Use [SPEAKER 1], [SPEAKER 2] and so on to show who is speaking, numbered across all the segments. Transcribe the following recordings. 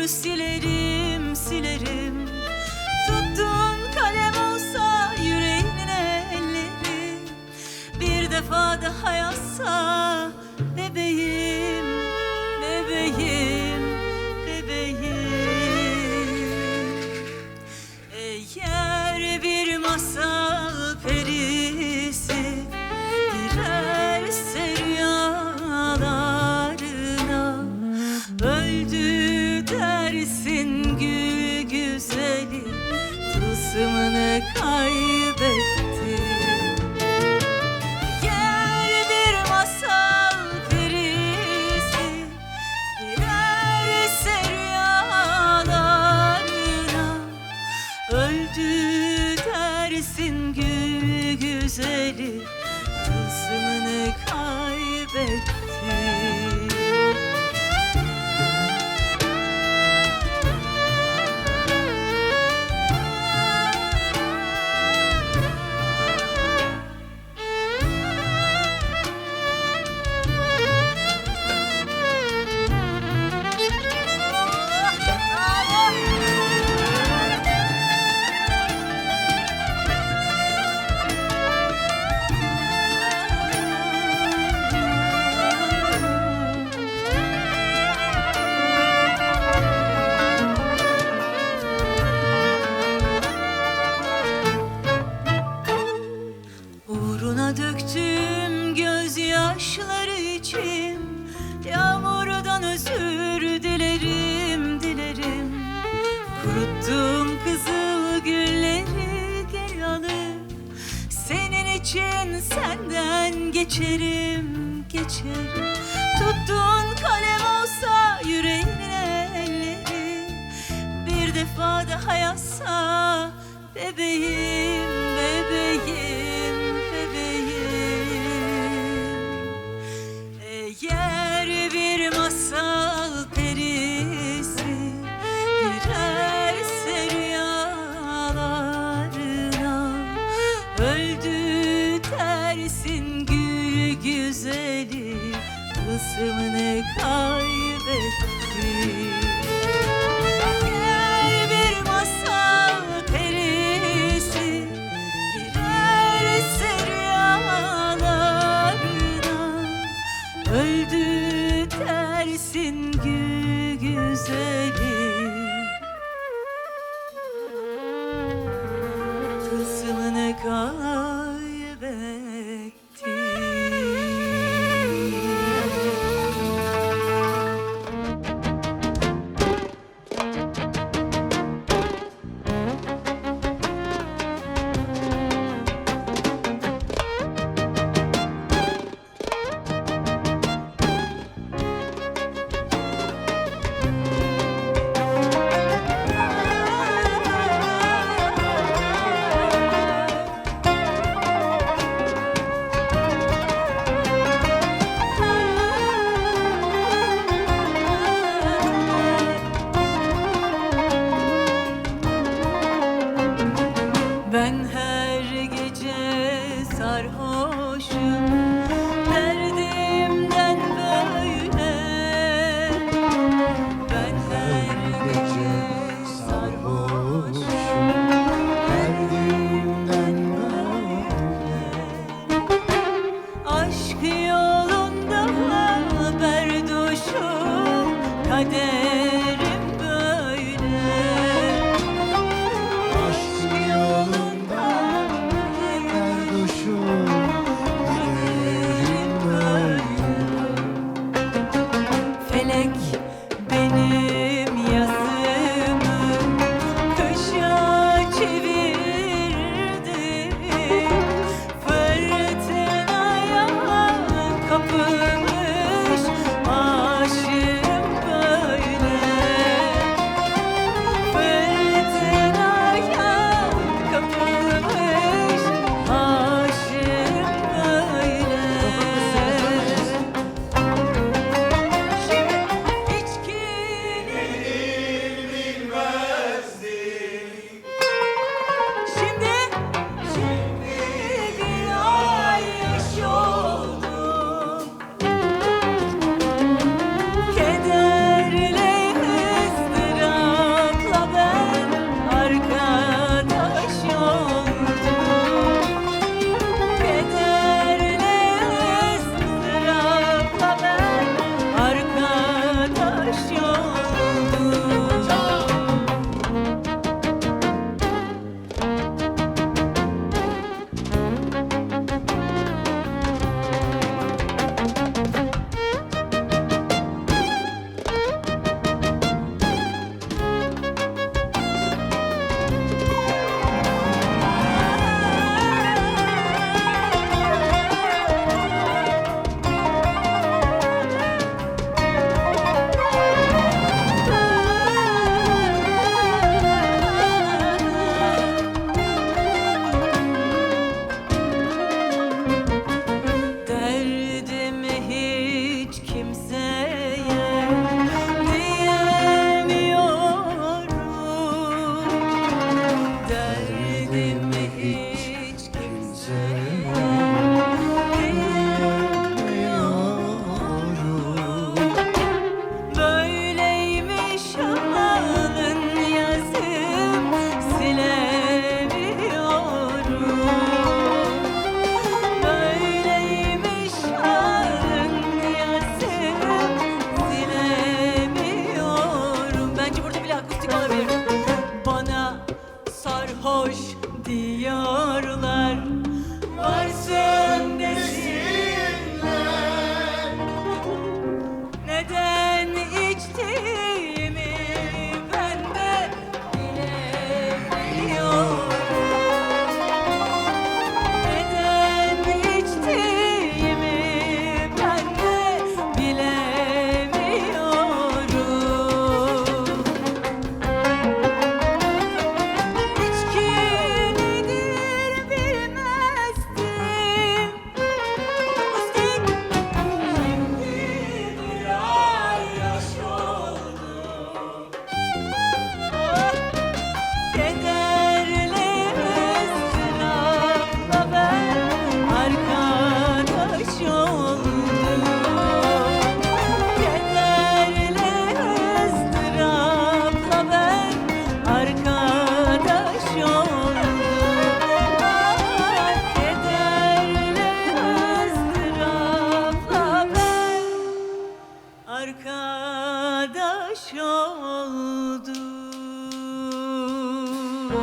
[SPEAKER 1] unutur silerim silerim. Tuttuğun kalem olsa yüreğinin elleri. Bir defa daha yazsa Öldü dersin gül güzeli Tılsımını kaybetti döktüm gözyaşları için. Yağmurdan özür dilerim, dilerim. Kuruttum kızıl gülleri geri alıp Senin için senden geçerim, geçerim. Tuttuğun kalem olsa yüreğinin elleri Bir defa daha yazsa bebeğim, bebeğim Tılsımını kaybetti Eğer diyorlar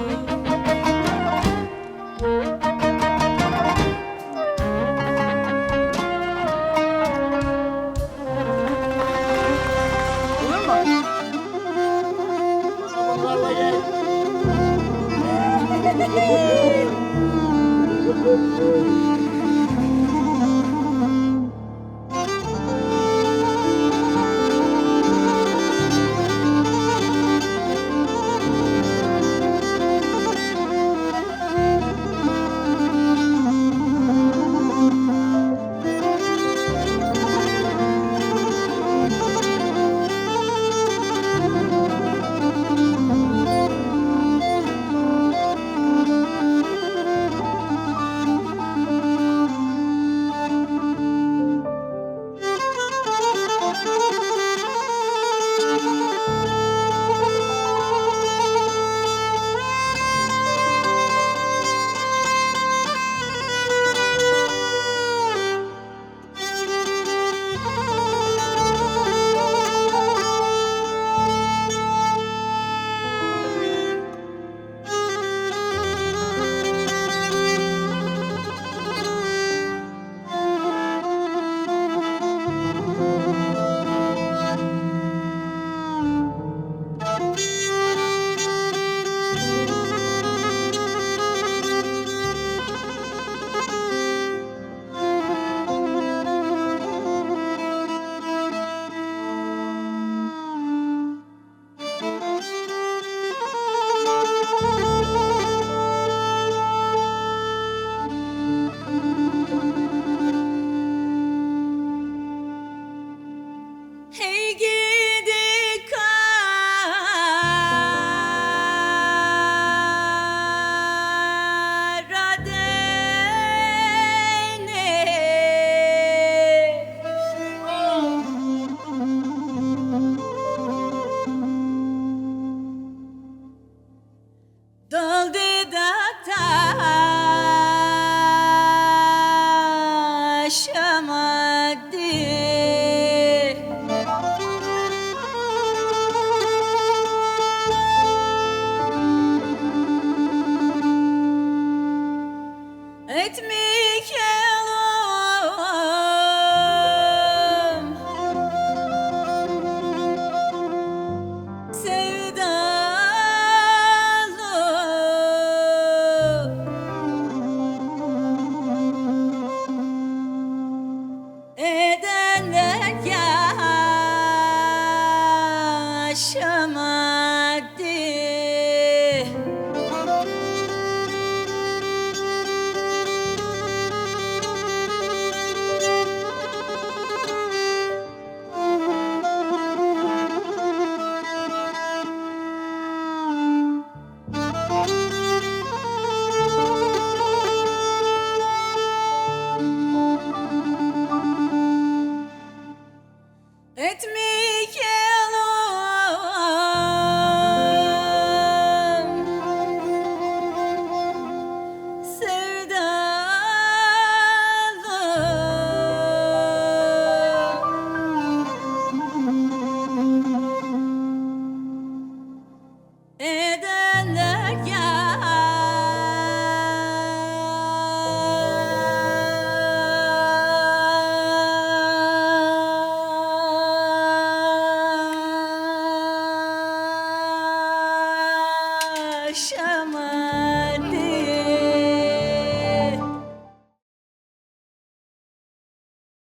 [SPEAKER 2] Olur mu?